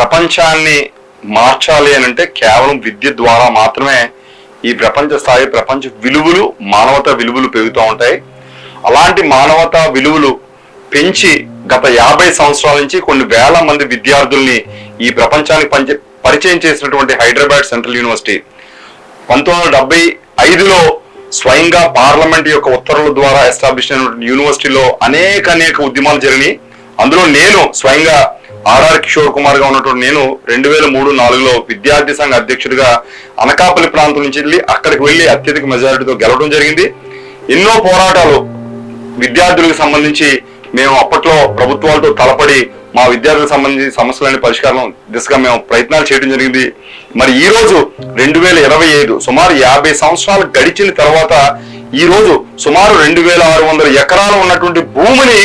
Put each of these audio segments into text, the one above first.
ప్రపంచాన్ని మార్చాలి అని అంటే కేవలం విద్య ద్వారా మాత్రమే ఈ ప్రపంచ స్థాయి ప్రపంచ విలువలు మానవతా విలువలు పెరుగుతూ ఉంటాయి. అలాంటి మానవతా విలువలు పెంచి గత యాభై సంవత్సరాల నుంచి కొన్ని వేల మంది విద్యార్థుల్ని ఈ ప్రపంచానికి పంచ పరిచయం చేసినటువంటి హైదరాబాద్ సెంట్రల్ యూనివర్సిటీ పంతొమ్మిది వందల డెబ్బై ఐదులో స్వయంగా పార్లమెంట్ యొక్క ఉత్తర్వుల ద్వారా ఎస్టాబ్లిష్ అయినటువంటి యూనివర్సిటీలో అనేక అనేక ఉద్యమాలు జరిగినాయి. అందులో నేను స్వయంగా ఆర్ఆర్ కిషోర్ కుమార్గా ఉన్నటువంటి నేను రెండు వేల మూడు నాలుగులో విద్యార్థి సంఘ అధ్యక్షుడిగా అనకాపల్లి ప్రాంతం నుంచి వెళ్ళి అక్కడికి వెళ్ళి అత్యధిక మెజారిటీతో గెలవడం జరిగింది. ఎన్నో పోరాటాలు విద్యార్థులకు సంబంధించి మేము అప్పట్లో ప్రభుత్వాలతో తలపడి మా విద్యార్థులకు సంబంధించి సమస్యలని పరిష్కారం దిశగా మేము ప్రయత్నాలు చేయడం జరిగింది. మరి ఈ రోజు రెండు వేల ఇరవై ఐదు సుమారు యాభై సంవత్సరాలు గడిచిన తర్వాత ఈ రోజు సుమారు రెండు వేల ఆరు వందల ఎకరాలు ఉన్నటువంటి భూమిని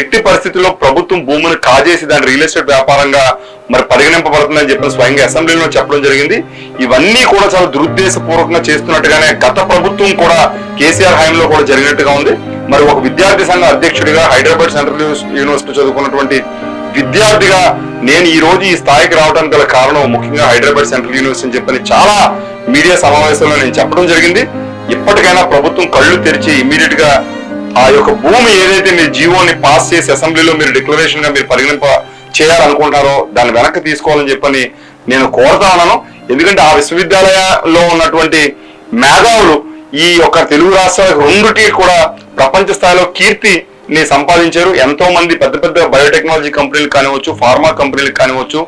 ఎట్టి పరిస్థితుల్లో ప్రభుత్వం భూమిని కాజేసి దాని రియల్ ఎస్టేట్ వ్యాపారంగా మరి పరిగణింపబడుతుందని చెప్పిన స్వయంగా అసెంబ్లీలో చెప్పడం జరిగింది. ఇవన్నీ కూడా చాలా దురుద్దేశపూర్వకంగా చేస్తున్నట్టుగానే గత ప్రభుత్వం కూడా కేసీఆర్ హయాంలో కూడా జరిగినట్టుగా ఉంది. మరి ఒక విద్యార్థి సంఘ అధ్యక్షుడిగా హైదరాబాద్ సెంట్రల్ యూనివర్సిటీ చదువుకున్నటువంటి విద్యార్థిగా నేను ఈ రోజు ఈ స్థాయికి రావడానికి గల కారణం ముఖ్యంగా హైదరాబాద్ సెంట్రల్ యూనివర్సిటీ అని చెప్పని చాలా మీడియా సమావేశంలో నేను చెప్పడం జరిగింది. ఇప్పటికైనా ప్రభుత్వం కళ్ళు తెరిచి ఇమీడియట్గా ఆ యొక్క భూమి ఏదైతే మీరు జీవోని పాస్ చేసి అసెంబ్లీలో మీరు డిక్లరేషన్గా మీరు పరిగణింప చేయాలనుకుంటారో దాన్ని వెనక్కి తీసుకోవాలని చెప్పని నేను కోరుతా ఉన్నాను. ఎందుకంటే ఆ విశ్వవిద్యాలయంలో ఉన్నటువంటి మేధావులు ఈ యొక్క తెలుగు రాష్ట్రాలకు రెండుటి కూడా ప్రపంచ స్థాయిలో కీర్తి ని సంపాదించారు. ఎంతో మంది పెద్ద పెద్ద బయోటెక్నాలజీ కంపెనీలు కానివచ్చు ఫార్మా కంపెనీలు కానివచ్చు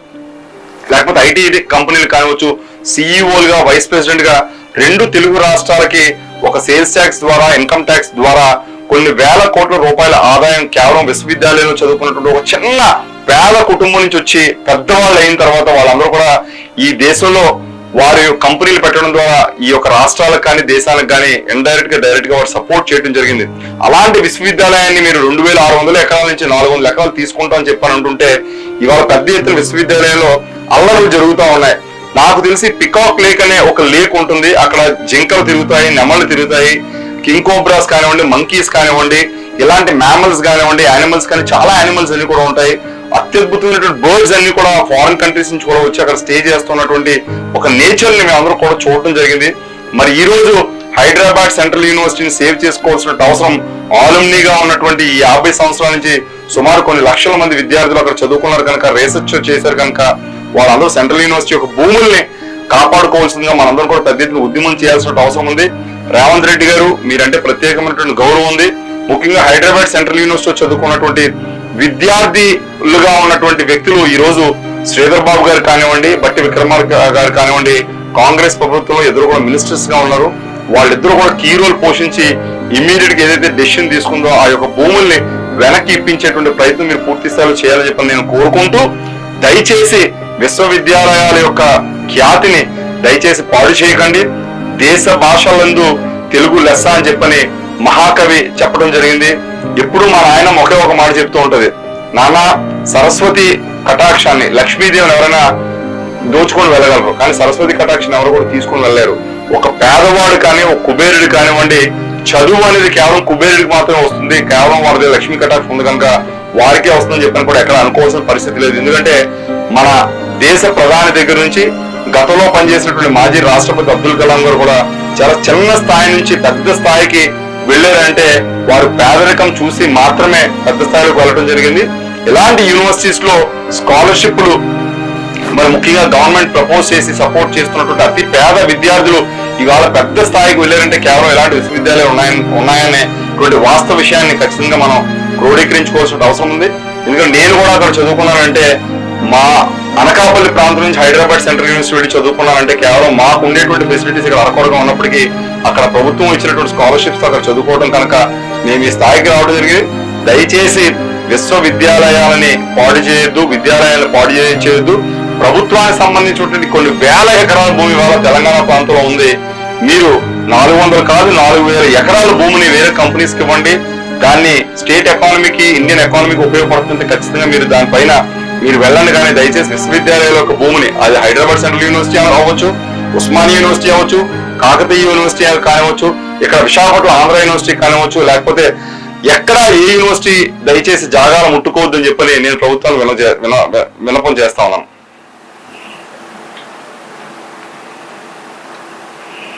లేకపోతే ఐటీ కంపెనీలు కానివచ్చు సిఇఓలుగా వైస్ ప్రెసిడెంట్గా రెండు తెలుగు రాష్ట్రాలకి ఒక సేల్స్ ట్యాక్స్ ద్వారా ఇన్కమ్ ట్యాక్స్ ద్వారా కొన్ని వేల కోట్ల రూపాయల ఆదాయం కేవలం విశ్వవిద్యాలయంలో చదువుకున్నటువంటి ఒక చిన్న పేద కుటుంబం నుంచి వచ్చి పెద్దవాళ్ళు అయిన తర్వాత వాళ్ళందరూ కూడా ఈ దేశంలో వారి కంపెనీలు పెట్టడం ద్వారా ఈ యొక్క రాష్ట్రాలకు కానీ దేశాలకు కానీ ఇండైరెక్ట్గా డైరెక్ట్గా వారు సపోర్ట్ చేయడం జరిగింది. అలాంటి విశ్వవిద్యాలయాన్ని మీరు రెండు వేల ఆరు వందల ఎకరాల నుంచి నాలుగు వందల ఎకరాలు తీసుకుంటామని చెప్పని అంటుంటే ఇవాళ పెద్ద ఎత్తున విశ్వవిద్యాలయంలో అల్లర్లు జరుగుతూ ఉన్నాయి. నాకు తెలిసి పికాక్ లేక్ అనే ఒక లేక్ ఉంటుంది. అక్కడ జింకలు తిరుగుతాయి నెమళ్ళు తిరుగుతాయి. కింగ్ కోబ్రాస్ కానివ్వండి మంకీస్ కానివ్వండి ఇలాంటి మ్యామల్స్ కానివ్వండి యానిమల్స్ కానీ చాలా యానిమల్స్ అన్ని కూడా ఉంటాయి. అత్యద్భుతమైనటువంటి బర్డ్స్ అన్ని కూడా ఫారిన్ కంట్రీస్ నుంచి కూడా వచ్చి అక్కడ స్టే చేస్తున్నటువంటి ఒక నేచర్ని మేము అందరూ కూడా చూడటం జరిగింది. మరి ఈ రోజు హైదరాబాద్ సెంట్రల్ యూనివర్సిటీని సేవ్ చేసుకోవాల్సిన అవసరం ఆలుమ్నీగా ఉన్నటువంటి ఈ యాభై సంవత్సరాల నుంచి సుమారు కొన్ని లక్షల మంది విద్యార్థులు అక్కడ చదువుకున్నారు కనుక రీసెర్చ్ చేశారు కనుక వాళ్ళందరూ సెంట్రల్ యూనివర్సిటీ యొక్క భూముల్ని కాపాడుకోవాల్సిందిగా మనందరం కూడా పెద్ద ఎత్తున ఉద్యమం చేయాల్సిన అవసరం ఉంది. రేవంత్ రెడ్డి గారు మీరంటే ప్రత్యేకమైనటువంటి గౌరవం ఉంది. ముఖ్యంగా హైదరాబాద్ సెంట్రల్ యూనివర్సిటీ చదువుకున్నటువంటి విద్యార్థులుగా ఉన్నటువంటి వ్యక్తులు ఈ రోజు శ్రీధర్ బాబు గారు కానివ్వండి బట్టి విక్రమార్క గారు కానివ్వండి కాంగ్రెస్ ప్రభుత్వంలో ఎదురు కూడా మినిస్టర్స్గా ఉన్నారు. వాళ్ళిద్దరూ కూడా కీ రోల్ పోషించి ఇమ్మీడియట్గా ఏదైతే డెసిషన్ తీసుకుందో ఆ యొక్క భూముల్ని వెనక్కి ఇప్పించేటువంటి ప్రయత్నం మీరు పూర్తి స్థాయిలో చేయాలని చెప్పి నేను కోరుకుంటూ దయచేసి విశ్వవిద్యాలయాల యొక్క ఖ్యాతిని దయచేసి పాడు చేయకండి. దేశ భాషలందు తెలుగు లెస్స అని చెప్పని మహాకవి చెప్పడం జరిగింది. ఎప్పుడు మా నాయన ఒకే ఒక మాట చెప్తూ ఉంటది. నాన్న సరస్వతి కటాక్షాన్ని లక్ష్మీదేవిని ఎవరైనా దోచుకొని వెళ్ళగలరు. కానీ సరస్వతి కటాక్షాన్ని ఎవరు కూడా తీసుకొని వెళ్ళలేరు. ఒక పేదవాడు కానీ ఒక కుబేరుడు కానివ్వండి చదువు అనేది కేవలం కుబేరుడికి మాత్రమే వస్తుంది. కేవలం వారి లక్ష్మీ కటాక్షం ఉంది కనుక వారికే వస్తుందని చెప్పని కూడా ఎక్కడ అనుకోవాల్సిన పరిస్థితి లేదు. ఎందుకంటే మన దేశ ప్రధాని దగ్గర నుంచి గతంలో పనిచేసినటువంటి మాజీ రాష్ట్రపతి అబ్దుల్ కలాం గారు కూడా చాలా చిన్న స్థాయి నుంచి పెద్ద స్థాయికి వెళ్ళారంటే వారు పేదరికం చూసి మాత్రమే పెద్ద స్థాయిలోకి వెళ్ళడం జరిగింది. ఇలాంటి యూనివర్సిటీస్లో స్కాలర్షిప్లు మరి ముఖ్యంగా గవర్నమెంట్ ప్రపోజ్ చేసి సపోర్ట్ చేస్తున్నటువంటి అతి పేద విద్యార్థులు ఇవాళ పెద్ద స్థాయికి వెళ్ళారంటే కేవలం ఇలాంటి విశ్వవిద్యాలయాలు ఉన్నాయని ఉన్నాయనేటువంటి వాస్తవ విషయాన్ని ఖచ్చితంగా మనం క్రోడీకరించుకోవాల్సిన అవసరం ఉంది. ఎందుకంటే నేను కూడా అక్కడ చదువుకున్నానంటే మా అనకాపల్లి ప్రాంతం నుంచి హైదరాబాద్ సెంట్రల్ యూనివర్సిటీ చదువుకున్నానంటే కేవలం మాకు ఉండేటువంటి ఫెసిలిటీస్ ఇక్కడ అరకొరగా ఉన్నప్పటికీ అక్కడ ప్రభుత్వం ఇచ్చినటువంటి స్కాలర్షిప్స్ అక్కడ చదువుకోవడం కనుక మేము ఈ స్థాయికి రావడం జరిగింది. దయచేసి విశ్వవిద్యాలయాలని పాడు చేయొద్దు విద్యాలయాలను పాడు చేయ- చేయొద్దు. ప్రభుత్వానికి సంబంధించినటువంటి కొన్ని వేల ఎకరాల భూమి వాళ్ళ తెలంగాణ ప్రాంతంలో ఉంది. మీరు నాలుగు వందలు కాదు నాలుగు వేల ఎకరాల భూమిని వేరే కంపెనీస్కి ఇవ్వండి. దాన్ని స్టేట్ ఎకానమీకి ఇండియన్ ఎకానమీకి ఉపయోగపడుతుంటే ఖచ్చితంగా మీరు దానిపైన మీరు వెళ్ళండి కానీ దయచేసి విశ్వవిద్యాలయాల యొక్క భూమిని అది హైదరాబాద్ సెంట్రల్ యూనివర్సిటీ అవ్వచ్చు ఉస్మానియా యూనివర్సిటీ అవ్వచ్చు కాకతీయ యూనివర్సిటీ కానివచ్చు ఇక్కడ విశాఖపట్నం ఆంధ్ర యూనివర్సిటీ కానివచ్చు లేకపోతే ఎక్కడ ఏ యూనివర్సిటీ దయచేసి జాగాలు ముట్టుకోవద్దని చెప్పని నేను ప్రభుత్వాన్ని విన విన- విన్నపం చేస్తా ఉన్నాను.